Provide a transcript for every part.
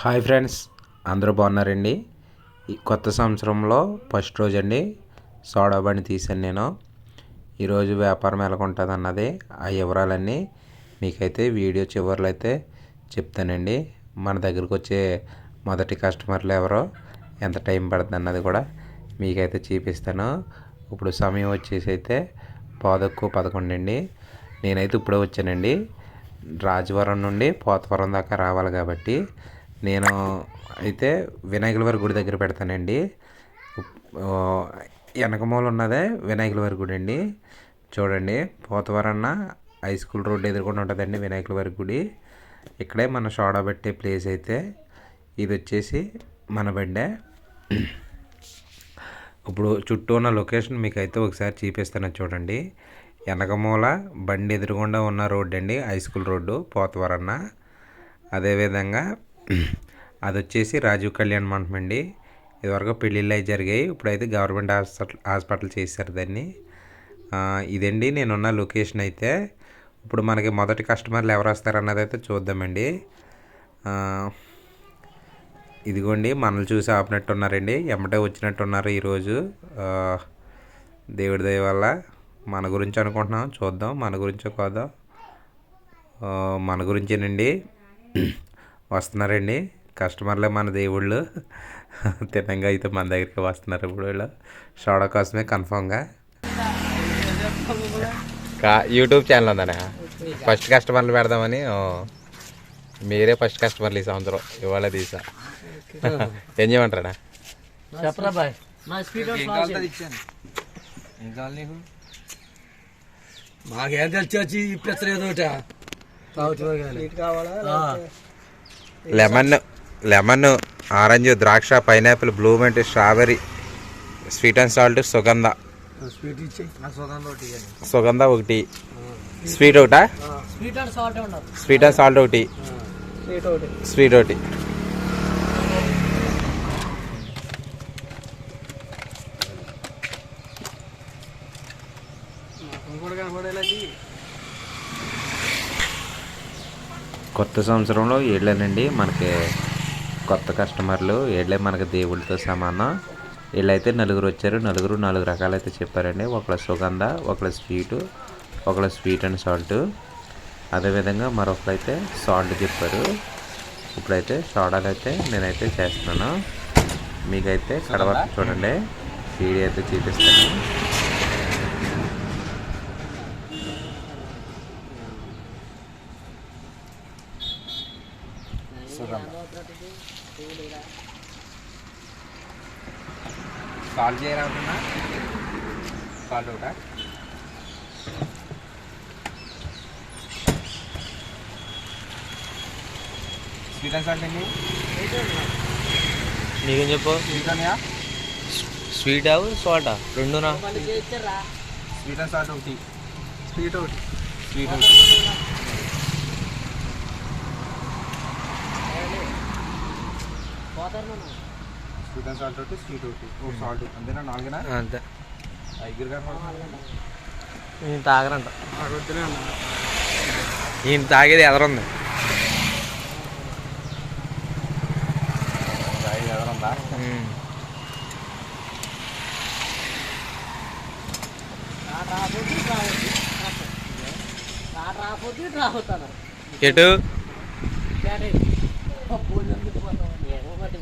Hi friends అందరూ బాగున్నారండి? ఈ కొత్త సంవత్సరంలో ఫస్ట్ రోజు అండి సోడా బండి తీసాను నేను. ఈరోజు వ్యాపారం ఎలాగుంటుంది అన్నది ఆ వివరాలన్నీ మీకైతే వీడియో చివరిలో అయితే చెప్తానండి. మన దగ్గరకు వచ్చే మొదటి కస్టమర్లు ఎవరో ఎంత టైం పడుతుంది అన్నది కూడా మీకైతే చూపిస్తాను. ఇప్పుడు సమయం వచ్చేసి అయితే పాదక్కు పదకొండు అండి నేనైతే ఇప్పుడే వచ్చానండి. రాజవరం నుండి పోతవరం దాకా రావాలి కాబట్టి నేను అయితే వినాయకులవారి గుడి దగ్గర పెడతానండి. వెనకమూల ఉన్నదే వినాయకుల వారి గుడి అండి. చూడండి పోతవరన్న హై స్కూల్ రోడ్ ఎదుర్కొని ఉంటుందండి వినాయకులవారి గుడి. ఇక్కడే మన షోడా పెట్టే ప్లేస్ అయితే ఇది వచ్చేసి మన బండే. ఇప్పుడు చుట్టూ ఉన్న లొకేషన్ మీకు అయితే ఒకసారి చూపిస్తాను చూడండి. వెనకమూల బండి ఎదురుగుండా ఉన్న రోడ్డు అండి హై స్కూల్ రోడ్డు పోతవరన్న. అదేవిధంగా అది వచ్చేసి రాజీవ్ కళ్యాణ్ మండపం అండి. ఇదివరకు పెళ్ళిళ్ళు అవి జరిగాయి. ఇప్పుడైతే గవర్నమెంట్ హాస్పిటల్ హాస్పిటల్ చేశారు దాన్ని. ఇదండి. నేనున్న లొకేషన్ అయితే. ఇప్పుడు మనకి మొదటి కస్టమర్లు ఎవరు వస్తారన్నది అయితే చూద్దామండి. ఇదిగోండి. మనల్ని చూసి ఆపినట్టున్నారండి. ఎమ్మటే వచ్చినట్టున్నారు ఈరోజు. దేవుడి దయ వల్ల మన గురించి అనుకుంటున్నాం. చూద్దాం. మన గురించో కోదాం. మన గురించేనండి. వస్తున్నారండి. కస్టమర్లే మన దేవుళ్ళు. తినంగా అయితే మన దగ్గరికి వస్తున్నారు ఇప్పుడు వీళ్ళు. షోడా కోసమే కన్ఫామ్గా. కా యూట్యూబ్ ఛానల్ ఉందనే? ఫస్ట్ కస్టమర్లు పెడదామని? మీరే ఫస్ట్ కస్టమర్లు ఈ సంవత్సరం. ఇవాళ తీసా. ఏం చేయమంటారా చెప్పరా బాయ్. మాకేం తెలిసి వచ్చి ఇప్పించలేదు లెమన్ లెమన్ ఆరెంజ్ ద్రాక్ష పైనాపిల్ బ్లూమెంట్ స్ట్రాబెరీ స్వీట్ అండ్ సాల్ట్ సుగంధ. స్వీట్ ఇచ్చి సుగంధ ఒకటి స్వీట్ ఒకటా? స్వీట్ అండ్ సాల్ట్ ఉండదు స్వీట్ అండ్ సాల్ట్ ఒకటి. స్వీట్ ఒకటి. స్వీట్ ఒకటి కొత్త సంవత్సరంలో ఏళ్ళేనండి. మనకి కొత్త కస్టమర్లు ఏళ్ళే మనకి దేవుళ్ళతో సమానం. వీళ్ళైతే నలుగురు వచ్చారు. నలుగురు నాలుగు రకాలైతే చెప్పారండి. ఒకళ్ళ సుగంధ ఒకళ్ళ స్వీటు ఒకళ్ళ స్వీట్ అండ్ సాల్ట్. అదేవిధంగా మరొకరైతే సాల్ట్ చెప్పారు. ఇప్పుడైతే సోడాలు అయితే నేనైతే చేస్తున్నాను. మీకైతే కడవరకు చూడండి. వీడియో అయితే చూపిస్తాను. సాల్ట్ చేయాలనుకున్నా సాల్ట్ ఒకటా స్వీట్ అండ్ సాల్ట్ అండి నీకేం చెప్పు? స్వీట్ అన్నయా స్వీట్ సాల్టా? రెండునా? స్వీట్ అండ్ సాల్ట్ ఒకటి. స్వీట్ ఒకటి. స్వీట్ ఒకటి. స్వీట్ అండ్ సాల్ట్ ఒకటి స్వీట్ ఒకటి ఒక సాల్ట్ అంతేనా? నాలుగేనా? అంతే. ఐదుగురు నేను తాగరంట నాకు వద్దులే అన్న. ఈయన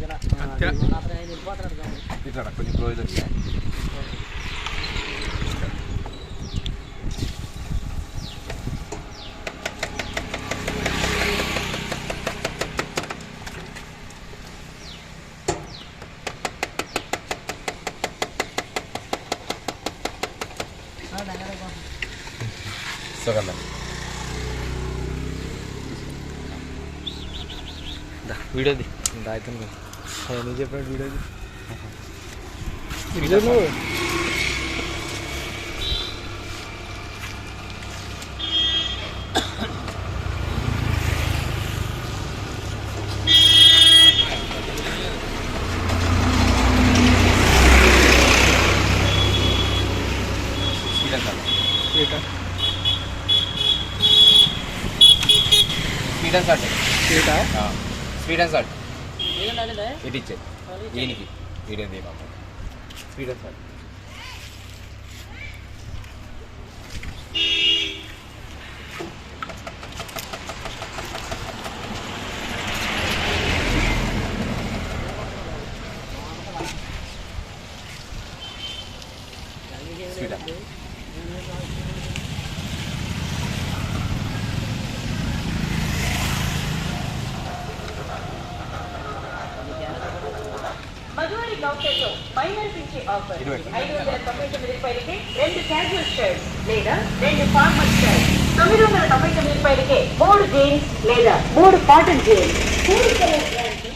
తాగేది ఎదరుంది ఐదు ఎవరుందా ఎటు ఇట్లా కొంచెం క్లోజ్ వచ్చాయి సుగంధం వీడియోది తాగుతాను నువ్వు చెప్పినట్టు వీడియోది sweet and salt sweet sweet and salt స్వీటా sweet and salt ఇటు ఇచ్చే దీనికి వీడియో సార్ మధువరి కౌంటర్లో మైనర్ పిచ్చి ఆఫర్ ఐదు వందల తొంభై తొమ్మిది రూపాయలకి రెండు క్యాజువల్ షర్ట్ లేదా రెండు ఫార్మల్ షర్ట్ తొమ్మిది వందల తొంభై తొమ్మిది రూపాయలకి మూడు జీన్స్ లేదా మూడు కాటన్ జీన్స్ మూడు కలర్ బ్రాండ్స్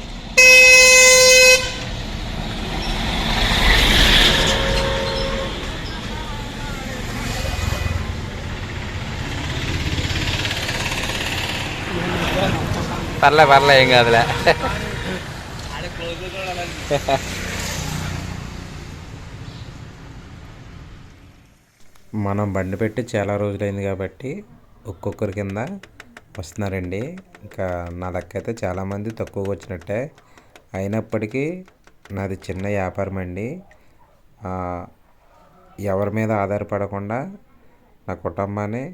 పర్లే పర్లే ఏం కాదులే మనం బండి పెట్టి చాలా రోజులైంది కాబట్టి ఒక్కొక్కరి కింద వస్తున్నారండి. ఇంకా నా లెక్క అయితే చాలామంది తక్కువగా వచ్చినట్టే. అయినప్పటికీ నాది చిన్న వ్యాపారం అండి. ఎవరి మీద ఆధారపడకుండా నా కుటుంబాన్ని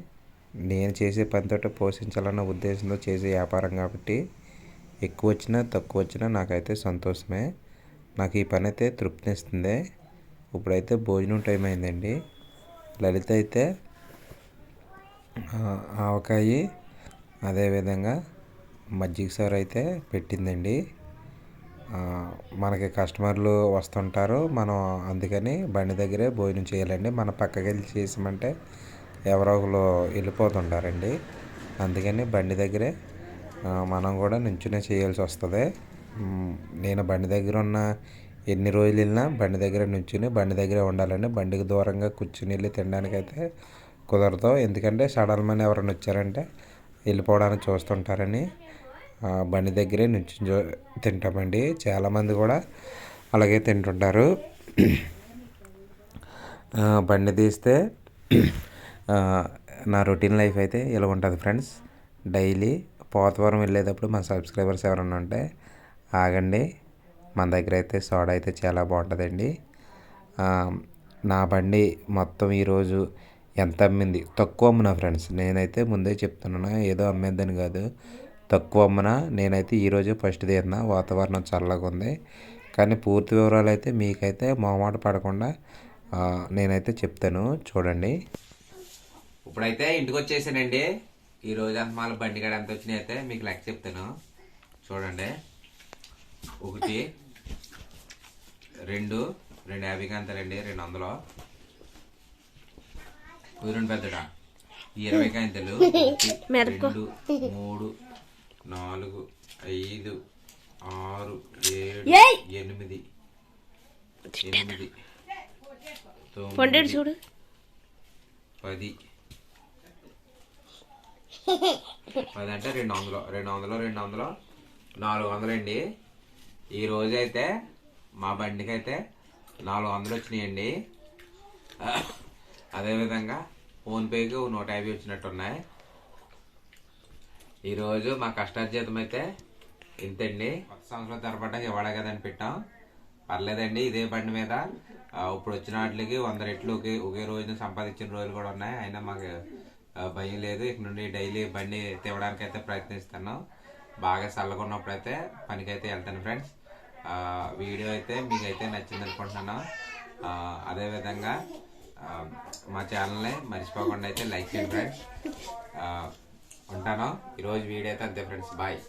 నేను చేసే పనితోటి పోషించాలన్న ఉద్దేశంతో చేసే వ్యాపారం కాబట్టి ఎక్కువ వచ్చినా తక్కువ వచ్చినా నాకైతే సంతోషమే. నాకు ఈ పని అయితే తృప్తినిస్తుంది. ఇప్పుడైతే భోజనం టైం అయిందండి. లలిత అయితే ఆవకాయి ఆవకాయ అదేవిధంగా మజ్జిగ సారు అయితే పెట్టిందండి. మనకి కస్టమర్లు వస్తుంటారు. మనం అందుకని బండి దగ్గరే భోజనం చేయాలండి. మన పక్కకి వెళ్ళి చేసామంటే ఎవరో ఒకరు వెళ్ళిపోతుంటారండి. అందుకని బండి దగ్గరే మనం కూడా నించునే చేయాల్సి వస్తుంది. నేను బండి దగ్గర ఉన్న ఎన్ని రోజులు వెళ్ళినా బండి దగ్గర నుంచుని బండి దగ్గరే ఉండాలండి బండికి దూరంగా కూర్చుని వెళ్ళి తినడానికైతే కుదరదు. ఎందుకంటే సడన్మని ఎవరైనా వచ్చారంటే వెళ్ళిపోవడానికి చూస్తుంటారని బండి దగ్గరే నుంచి తింటామండి. చాలామంది కూడా అలాగే తింటుంటారు. బండి తీస్తే నా రొటీన్ లైఫ్ అయితే ఇలా ఉంటుంది ఫ్రెండ్స్. డైలీ పోతవరం వెళ్ళేటప్పుడు మా సబ్స్క్రైబర్స్ ఎవరైనా ఉంటే ఆగండి. మన దగ్గర అయితే సోడా అయితే చాలా బాగుంటుందండి. నా బండి మొత్తం ఈరోజు ఎంత అమ్మింది? తక్కువ అమ్మిన ఫ్రెండ్స్ నేనైతే ముందే చెప్తున్నాను ఏదో అమ్మేద్దని కాదు. తక్కువ అమ్మిన నేనైతే ఈరోజే ఫస్ట్ తీరిన వాతావరణం చల్లగా ఉంది. కానీ పూర్తి వివరాలు అయితే మీకైతే మొహమాట పడకుండా నేనైతే చెప్తాను చూడండి. ఇప్పుడైతే ఇంటికి వచ్చేసానండి ఈ రోజు అంత మాల బండి కాడ ఎంత వచ్చినాయి అయితే మీకు లెక్క చెప్తాను. చూడండి. ఒకటి రెండు రెండు యాభైకి అంతలండి రెండు వందలు. కుదిరండి పెద్దడా? ఇరవై కాంతలు రెండు మూడు నాలుగు ఐదు ఆరు ఏడు ఎనిమిది ఎనిమిది తొమ్మిది చూడు పది. పది అంటే రెండు వందలు రెండు వందలు రెండు వందలు నాలుగు వందలు అండి ఈ రోజు అయితే మా బండికి అయితే నాలుగు వందలు వచ్చినాయండి. అదేవిధంగా ఫోన్పేకి నూట యాభై వచ్చినట్టు ఉన్నాయి ఈరోజు మా కష్టార్జితం అయితే ఇంతండి. కొత్త సంవత్సరం తరపడడానికి ఇవ్వడా కదని పెట్టాం. పర్లేదండి ఇదే బండి మీద. ఇప్పుడు వచ్చిన వాటికి వంద రెట్లు ఒకే ఒకే రోజున సంపాదించిన రోజులు కూడా ఉన్నాయి. అయినా మాకు భయం లేదు. ఇక్కడ నుండి డైలీ బండి తేవడానికి అయితే ప్రయత్నిస్తాను బాగా చల్లగా ఉన్నప్పుడు అయితే పనికైతే వెళ్తాను ఫ్రెండ్స్. వీడియో అయితే మీకైతే నచ్చింది అనుకుంటున్నాను. అదేవిధంగా మా ఛానల్ని మర్చిపోకుండా అయితే లైక్ చేయండి ఫ్రెండ్స్. ఉంటాను. ఈరోజు వీడియో అయితే అంతే ఫ్రెండ్స్. బాయ్.